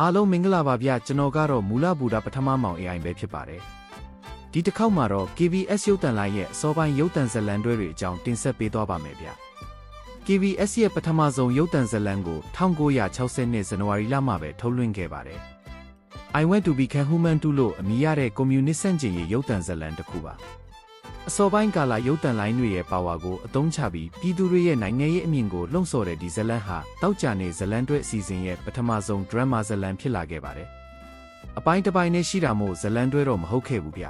အားလုံးမင်္ဂလာပါဗျကျွန်တော်ကတော့မူလဘူတာပထမမောင် AI ပဲဖြစ်ပါတယ်ဒီတစ်ခေါက်မှာတော့ KBS ရုပ်တံလိုင်းရဲ့အစောပိုင်းရုပ်တံဇတ်လံတွဲတွေအကြောင်းတင်ဆက်ပေးသွားပါမယ်ဗျ KBS ရဲ့ပထမဆုံးရုပ်တံဇတ်လံကို1960နှစ်ဇန်နဝါရီလမှာပဲထုတ်လွှင့်ခဲ့ပါတယ် I went to become human 2လို့အမည်ရတဲ့ကွန်မြူနစ်ဆန့်ကျင်ရေးရုပ်တံဇတ်လံတစ်ခုပါ အစောပိုင်းကာလရုပ်တံလိုင်းတွေရဲ့ပါဝါကိုအသုံးချပြီးပြည်သူတွေရဲ့နိုင်ငံရေးအမြင်ကိုလှုံ့ဆော်တဲ့ဒီဇတ်လန်ဟာတောက်ကြနေဇတ်လန်တွဲအစီအစဉ်ရဲ့ပထမဆုံးဒရမာဇတ်လန်ဖြစ်လာခဲ့ပါတယ်။အပိုင်းတစ်ပိုင်းနဲ့ရှိတာမို့ဇတ်လန်တွဲတော့မဟုတ်ခဲ့ဘူးဗျ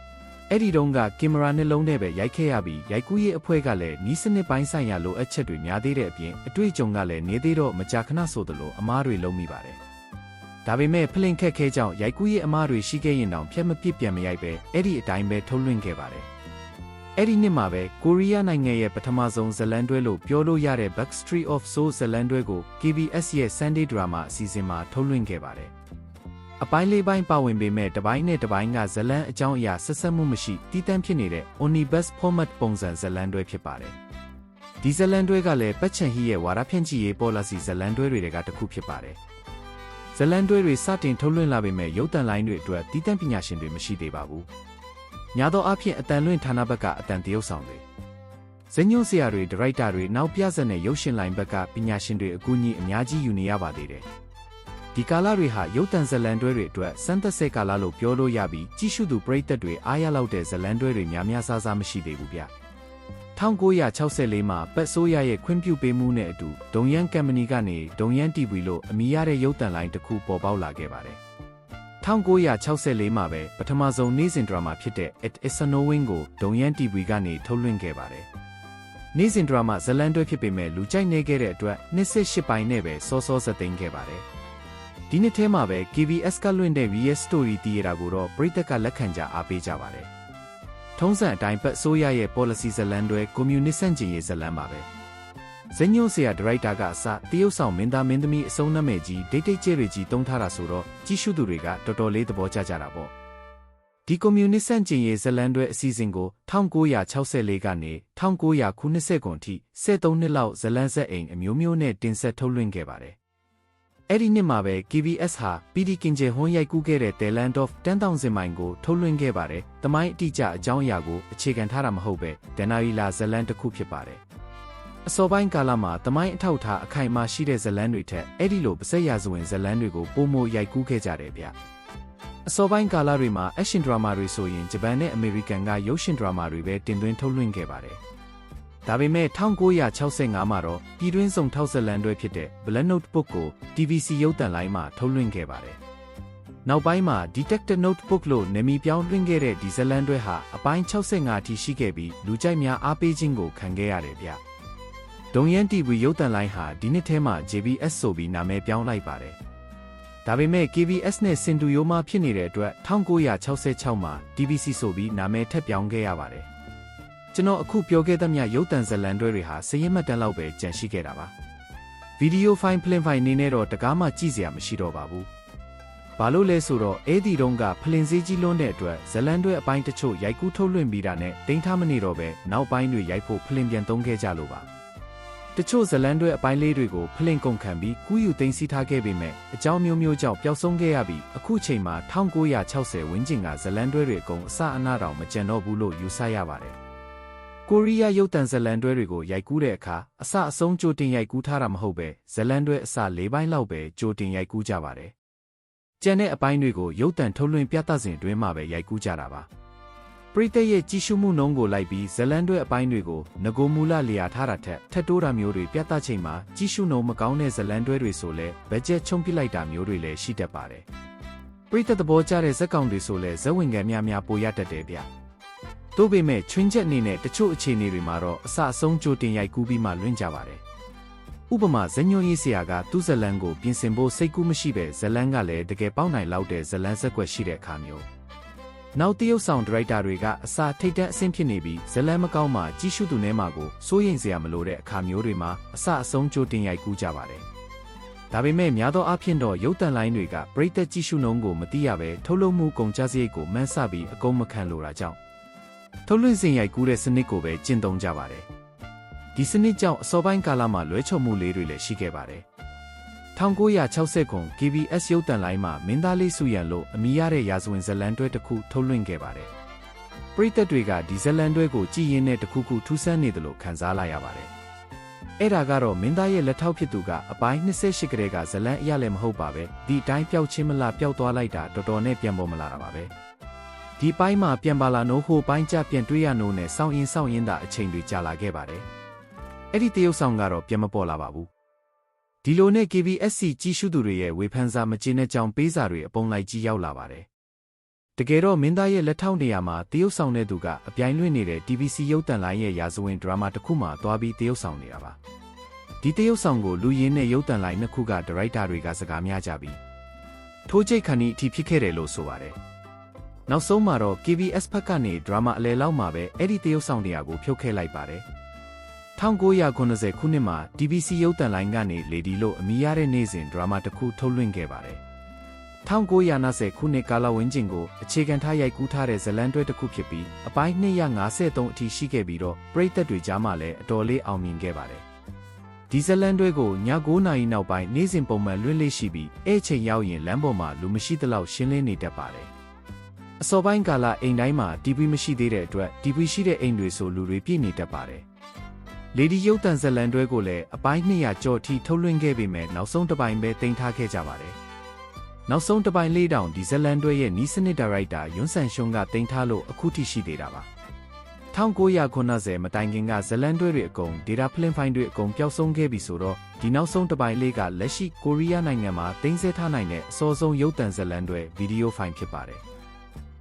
။အဲ့ဒီတုန်းကကင်မရာနှလုံးနဲ့ပဲရိုက်ခဲ့ရပြီးရိုက်ကူးရေးအဖွဲ့ကလည်းနီးစနစ်ပိုင်းဆိုင်ရာလိုအပ်ချက်တွေများသေးတဲ့အပြင်အတွေ့အကြုံကလည်းနေသေးတော့မကြာခဏဆိုသလိုအမားတွေလုံးမိပါတယ်။ဒါပေမဲ့ဖလင်ခက်ခဲကြောင့်ရိုက်ကူးရေးအမားတွေရှိခဲ့ရင်တောင်ဖျက်မပစ်ပြန်မရိုက်ပဲအဲ့ဒီအတိုင်းပဲထုတ်လွှင့်ခဲ့ပါတယ်။ အဲ့ဒီနှစ်မှာပဲကိုရီးယားနိုင်ငံရဲ့ပထမဆုံးဇလန်တွဲလို့ပြောလို့ရတဲ့ Backstreet of Soul ဇလန်တွဲကို KBS ရဲ့ Sunday Drama အစီအစဉ်မှာထုတ်လွှင့်ခဲ့ပါတယ်။အပိုင်းလေးပိုင်းပါဝင်ပေမဲ့တစ်ပိုင်းနဲ့တစ်ပိုင်းကဇလန်အကြောင်းအရာဆက်ဆက်မှုမရှိတီးတန့်ဖြစ်နေတဲ့ Onibus Format ပုံစံဇလန်တွဲဖြစ်ပါတယ်။ဒီဇလန်တွဲကလည်းပတ်ချန်ဟီရဲ့ဝါရဖြန့်ချီရေးပေါ်လာစီဇလန်တွဲတွေကတစ်ခုဖြစ်ပါတယ်။ဇလန်တွဲတွေစတင်ထုတ်လွှင့်လာပေမဲ့ရုပ်တံလိုင်းတွေအတွက်တီးတန့်ပညာရှင်တွေမရှိသေးပါဘူး။ ညာသောအဖြစ်အတန်လွင့်ဌာနဘက်ကအတန်တရုပ်ဆောင်တွေဇညွန့်ဆရာတွေဒရိုက်တာတွေနောက်ပြဆက်နဲ့ရုပ်ရှင်လိုင်းဘက်ကပညာရှင်တွေအကူအညီအများကြီးယူနေရပါသေးတယ်ဒီကာလတွေဟာရုပ်တံဇလန်တွဲတွေအတွက်စမ်းသက်ဆဲကာလလို့ပြောလို့ရပြီးကြီးစုသူပရိသတ်တွေအားရလောက်တဲ့ဇလန်တွဲတွေများများစားစားမရှိသေးဘူးဗျ1964မှာပက်ဆိုးရရဲ့ခွင့်ပြုပေးမှုနဲ့အတူဒုံယန်ကမ်ပဏီကနေဒုံယန် TV လို့အမည်ရတဲ့ရုပ်တံလိုင်းတစ်ခုပေါ်ပေါက်လာခဲ့ပါတယ် 1964မှာပဲပထမဆုံးနေ့စဉ်ဒရာမာဖြစ်တဲ့ It Is a Knowing ကိုဒုံယန် TV ကနေထုတ်လွှင့်ခဲ့ပါတယ်။နေ့စဉ်ဒရာမာဇလန်တွဲဖြစ်ပေမဲ့လူကြိုက်နေခဲ့တဲ့အတွက်28ပိုင်းနဲ့ပဲစောစောစသိမ်းခဲ့ပါတယ်။ဒီနှစ်ထဲမှာပဲ KBS ကလွှင့်တဲ့ VS Story Theater ကိုတော့ပရိသတ်ကလက်ခံကြအားပေးကြပါတယ်။ထုံးစံအတိုင်းပတ်ဆိုးရရဲ့ policy ဇလန်တွဲကွန်မြူနစ်ဆန့်ကျင်ရေးဇလန်ပါပဲ။ ဇညွန့်ဆရာဒရိုက်တာကအစတရုတ်ဆောင်မင်းသားမင်းသမီးအစုံနမဲ့ကြီးဒိတ်ဒိတ်ကျဲတွေကြီးတုံးထားတာဆိုတော့ကြီးစုသူတွေကတော်တော်လေးသဘောကျကြတာပေါ့ဒီကွန်မြူနစ်ဆန့်ကျင်ရေးဇလန်တွဲအစီအစဉ်ကို1964ကနေ1990ခုနှစ်ခွန်ထိ73နှစ်လောက်ဇလန်ဆက်အိမ်အမျိုးမျိုးနဲ့တင်ဆက်ထုတ်လွှင့်ခဲ့ပါတယ်အဲ့ဒီနှစ်မှာပဲ KBS ဟာ PD ကင်ဂျေဟွန်ရိုက်ကူးခဲ့တဲ့ The Land of 10000မိုင်ကိုထုတ်လွှင့်ခဲ့ပါတယ်။တမိုင်းအတိအကျအကြောင်းအရာကိုအခြေခံထားတာမဟုတ်ပဲဒနာရီလာဇလန်တစ်ခုဖြစ်ပါတယ်။ အစောပိုင်းကာလမှာတမိုင်းအထောက်ထားအခိုင်အမာရှိတဲ့ဇလန်းတွေထက်အဲ့ဒီလိုပစက်ရာဇဝင်ဇလန်းတွေကိုပုံမရိုက်ကူးခဲ့ကြတယ်ဗျအစောပိုင်းကာလတွေမှာအရှင်ဒရာမာတွေဆိုရင်ဂျပန်နဲ့အမေရိကန်ကရုပ်ရှင်ဒရာမာတွေပဲတင်သွင်းထုတ်လွှင့်ခဲ့ပါတယ်ဒါပေမဲ့1965မှာတော့ပြည်တွင်းစုံထောက်ဇလန်တွေဖြစ်တဲ့ Black Notebook ကို TVC ရုပ်သံလိုင်းမှာထုတ်လွှင့်ခဲ့ပါတယ်နောက်ပိုင်းမှာ Detective Notebook လို့နာမည်ပြောင်းလွှင့်ခဲ့တဲ့ဒီဇလန်တွဲဟာအပိုင်း65အထိရှိခဲ့ပြီးလူကြိုက်များအားပေးခြင်းကိုခံခဲ့ရတယ်ဗျ။ ဒုံယန် TV ရုပ်သံလိုင်းဟာဒီနှစ်ထဲမှာ JBS ဆိုပြီးနာမည်ပြောင်းလိုက်ပါတယ်။ဒါပေမဲ့ KBS နဲ့စင်တူယိုမာဖြစ်နေတဲ့အတွက်1966မှာ DBC ဆိုပြီးနာမည်ထပ်ပြောင်းခဲ့ရပါတယ်။ကျွန်တော်အခုပြောခဲ့သမျှရုပ်သံဇလံတွဲတွေဟာစရင်မှတ်တမ်းလောက်ပဲကြန့်ရှိခဲ့တာပါ။ဗီဒီယိုဖိုင်ဖလင်ဖိုင်နေနဲ့တော့တကားမှကြည့်စရာမရှိတော့ပါဘူး။ဘာလို့လဲဆိုတော့အဲ့ဒီတုန်းကဖလင်စည်းကြီးလွန်းတဲ့အတွက်ဇလန်တွဲအပိုင်းတချို့ရိုက်ကူးထုတ်လွှင့်ပြီးတာနဲ့တင်ထားမနေတော့ပဲနောက်ပိုင်းတွေရိုက်ဖို့ဖလင်ပြန်သုံးခဲ့ကြလို့ပါ။ တချို့ဇလန်းတွဲအပိုင်းလေးတွေကိုဖလင်ကုန်ခံပြီးကူးယူသိမ်းဆည်းထားခဲ့ပေမဲ့အကြောင်းမျိုးမျိုးကြောင့်ပျောက်ဆုံးခဲ့ရပြီးအခုချိန်မှာ1960ဝန်းကျင်ကဇလန်းတွဲတွေအကုန်အစအနတောင်မကျန်တော့ဘူးလို့ယူဆရပါတယ်။ကိုရီးယားရုပ်တံဇလန်တွဲတွေကိုရိုက်ကူးတဲ့အခါအစအဆုံးကြိုတင်ရိုက်ကူးထားတာမဟုတ်ပဲဇလန်တွဲအစ၄ပိုင်းလောက်ပဲကြိုတင်ရိုက်ကူးကြပါတယ်။ကျန်တဲ့အပိုင်းတွေကိုရုပ်တံထုတ်လွှင့်ပြသစဉ်အတွင်းမှာပဲရိုက်ကူးကြတာပါ။ ပရိသတ်ရဲ့ကြီးစုမှုနှုံးကိုလိုက်ပြီးဇလန်တွဲအပိုင်းတွေကိုငကိုမူလလျာထားတာထက်ထက်တိုးတာမျိုးတွေပြသချိန်မှာကြီးစုနှုံးမကောင်းတဲ့ဇလန်တွဲတွေဆိုလဲဘတ်ဂျက်ချုံပစ်လိုက်တာမျိုးတွေလည်းရှိတတ်ပါတယ်။ပရိသတ်သဘောကျတဲ့ဇက်ကောင်တွေဆိုလဲဇက်ဝင်ငယ်များများပိုရတတ်တယ်ဗျ။သို့ပေမဲ့ချွင်းချက်အနေနဲ့တချို့အခြေအနေတွေမှာတော့အစအဆုံးကြိုတင်ရိုက်ကူးပြီးမှလွင့်ကြပါတယ်။ဥပမာဇညွန်ရေးဆရာကသူ့ဇလန်ကိုပြင်ဆင်ဖို့စိတ်ကူးမရှိပဲဇလန်ကလည်းတကယ်ပေါက်နိုင်လောက်တဲ့ဇလန်ဆက်ွက်ရှိတဲ့အခါမျိုး။ နောက်တရုတ်ဆောင်ဒရိုက်တာတွေကအစာထိတ်တန့်အဆင့်ဖြစ်နေပြီးဇလန်မကောင်းမှကြီးစုသူထဲမှာကိုစိုးရိမ်စရာမလိုတဲ့အခါမျိုးတွေမှာအစအဆုံးကြိုတင်ရိုက်ကူးကြပါတယ်။ဒါပေမဲ့များသောအားဖြင့်တော့ရုပ်တံလိုင်းတွေကပရိသတ်ကြီးစုနှုံးကိုမသိရပဲထုတ်လုပ်မှုကုန်ကျစရိတ်ကိုမှန်းဆပြီးအကုန်မခံလိုတာကြောင့်ထုတ်လွှင့်စဉ်ရိုက်ကူးတဲ့စနစ်ကိုပဲကျင့်သုံးကြပါတယ်။ဒီစနစ်ကြောင့်အစောပိုင်းကာလမှာလွဲချော်မှုလေးတွေလည်းရှိခဲ့ပါတယ်။ 1960ခု KBS ရုပ်တံလိုင်းမှာမင်းသားလေးစုရန်လို့အမည်ရတဲ့ရာဇဝင်ဇတ်လံတွဲတစ်ခုထုတ်လွှင့်ခဲ့ပါတယ်။ပရိသတ်တွေကဒီဇတ်လံတွဲကိုကြည်ရင်နဲ့တစ်ခုခုထူးဆန်းနေတယ်လို့ခံစားလာရပါတယ်။အဲ့ဒါကတော့မင်းသားရဲ့လက်ထောက်ဖြစ်သူကအပိုင်း28ကလေးကဇလံအရလည်းမဟုတ်ပါပဲဒီအတိုင်းပျောက်ချင်းမလားပျောက်သွားလိုက်တာတော်တော်နဲ့ပြန်ပေါ်မလာတာပါပဲ။ဒီပိုင်းမှာပြန်ပါလာနိုးဟိုပိုင်းကြပြန်တွေးရနိုးနဲ့စောင်းရင်စောင်းရင်သာအချိန်တွေကြာလာခဲ့ပါတယ်။အဲ့ဒီတရုတ်ဆောင်ကတော့ပြန်မပေါ်လာပါဘူး။ ဒီလိုနဲ့ KBSC ကြီးစုသူတွေရဲ့ဝေဖန်စာမကျေနပ်ကြောင်ပေးစာတွေအပုံလိုက်ကြီးရောက်လာပါတယ်။တကယ်တော့မင်းသားရဲ့လက်ထောက်နေရာမှာတရုတ်ဆောင်တဲ့သူကအပြိုင်လွင့်နေတဲ့ TVC ရုပ်တံလိုင်းရဲ့ရာဇဝင်ဒရာမာတစ်ခုမှသွားပြီးတရုတ်ဆောင်နေတာပါ။ဒီတရုတ်ဆောင်ကိုလူရင်းနဲ့ရုပ်တံလိုင်းနှစ်ခုကဒါရိုက်တာတွေကစကားများကြပြီးထိုးချိတ်ခဏီအထိဖြစ်ခဲ့တယ်လို့ဆိုပါတယ်။နောက်ဆုံးမှာတော့ KBS ဘက်ကနေဒရာမာအလယ်လောက်မှာပဲအဲ့ဒီတရုတ်ဆောင်တရားကိုဖြုတ်ခဲ့လိုက်ပါတယ်။ 1990ခုနှစ်မှာ TBC ရုပ်သံလိုင်းကနေ လေဒီလို့အမည်ရတဲ့နေ့စဉ်ဒရာမာတစ်ခုထုတ်လွှင့်ခဲ့ပါတယ်။1990ခုနှစ်ကာလဝင်းကျင်ကိုအခြေခံထားရိုက်ကူးထားတဲ့ဇလံတွဲတစ်ခုဖြစ်ပြီးအပိုင်း253အထိရှိခဲ့ပြီးတော့ပရိသတ်တွေကြားမှာလည်းအတော်လေးအောင်မြင်ခဲ့ပါတယ်။ဒီဇလံတွဲကိုည9နာရီနောက်ပိုင်းနေ့စဉ်ပုံမှန်လွှင့်လေးရှိပြီးအဲ့ချိန်ရောက်ရင်လမ်းပေါ်မှာလူမရှိသလောက်ရှင်းလင်းနေတတ်ပါတယ်။အစောပိုင်းကာလအိမ်တိုင်းမှာ TV မရှိသေးတဲ့အတွက် TV ရှိတဲ့အိမ်တွေဆိုလူတွေပြည့်နေတတ်ပါတယ်။ လေဒီရုပ်တံဇလံတွဲကိုလည်းအပိုင်း200ကျော်ထိထုတ်လွှင့်ခဲ့ပေမဲ့နောက်ဆုံးတစ်ပိုင်းပဲတင်ထားခဲ့ကြပါတယ်။နောက်ဆုံးတစ်ပိုင်းလေးတောင်ဒီဇလံတွဲရဲ့နီးစနစ်ဒါရိုက်တာယွန်းဆန်ရှုံကတင်ထားလို့အခုထိရှိသေးတာပါ။1990မတိုင်ခင်ကဇလံတွဲတွေအကုန် data plane file တွေအကုန်ပျောက်ဆုံးခဲ့ပြီဆိုတော့ဒီနောက်ဆုံးတစ်ပိုင်းလေးကလက်ရှိကိုရီးယားနိုင်ငံမှာတင်ဆက်ထားနိုင်တဲ့အစောဆုံးရုပ်တံဇလံတွဲဗီဒီယိုဖိုင်ဖြစ်ပါတယ်။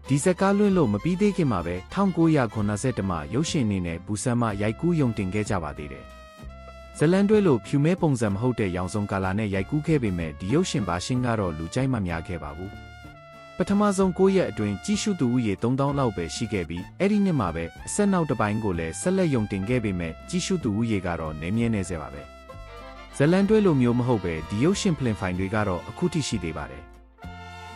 ဒီဇက်ကားလွှင့်လို့မပြီးသေးခင်မှာပဲ1990မှာရုပ်ရှင်နေနဲ့ဘူဆန်မှရိုက်ကူးယုံတင်ခဲ့ကြပါသေးတယ်။ဇလန်တွဲလို့ဖြူမဲပုံစံမဟုတ်တဲ့ရောင်စုံကာလာနဲ့ရိုက်ကူးခဲ့ပေမဲ့ဒီရုပ်ရှင်ပါရှင်းကတော့လူကြိုက်မှများခဲ့ပါဘူး။ပထမဆုံး9ရက်အတွင်းကြီးစုသူဦးရေ3000လောက်ပဲရှိခဲ့ပြီးအဲ့ဒီနှစ်မှာပဲအဆက်နောက်တစ်ပိုင်းကိုလည်းဆက်လက်ယုံတင်ခဲ့ပေမဲ့ကြီးစုသူဦးရေကတော့နည်းမြဲနေစေပါပဲ။ဇလန်တွဲလိုမျိုးမဟုတ်ပဲဒီရုပ်ရှင်ဖလင်ဖိုင်တွေကတော့အခုထိရှိသေးပါတယ်။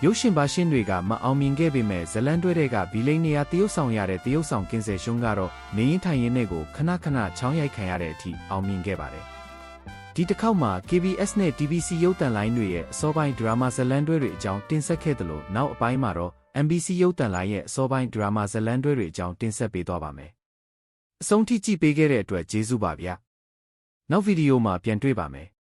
ရုပ်ရှင်ပါရှင်းတွေကမအောင်မြင်ခဲ့ပေမဲ့ဇလန်တွဲတွေကဗီလိန်နေရာတရုတ်ဆောင်ရတဲ့တရုတ်ဆောင်ကင်းဆယ်ရှုံးကတော့နေရင်ထိုင်ရင်နဲ့ကိုခဏခဏချောင်းရိုက်ခံရတဲ့အထိအောင်မြင်ခဲ့ပါတယ်။ဒီတစ်ခေါက်မှာ KBS နဲ့ TBC ရုပ်တံလိုင်းတွေရဲ့အစောပိုင်းဒရာမာဇလန်တွဲတွေအကြောင်းတင်ဆက်ခဲ့သလိုနောက်အပိုင်းမှာတော့ MBC ရုပ်တံလိုင်းရဲ့အစောပိုင်းဒရာမာဇလန်တွဲတွေအကြောင်းတင်ဆက်ပေးသွားပါမယ်။အဆုံးထိကြည့်ပေးခဲ့တဲ့အတွက်ကျေးဇူးပါဗျာ။နောက်ဗီဒီယိုမှာပြန်တွေ့ပါမယ်။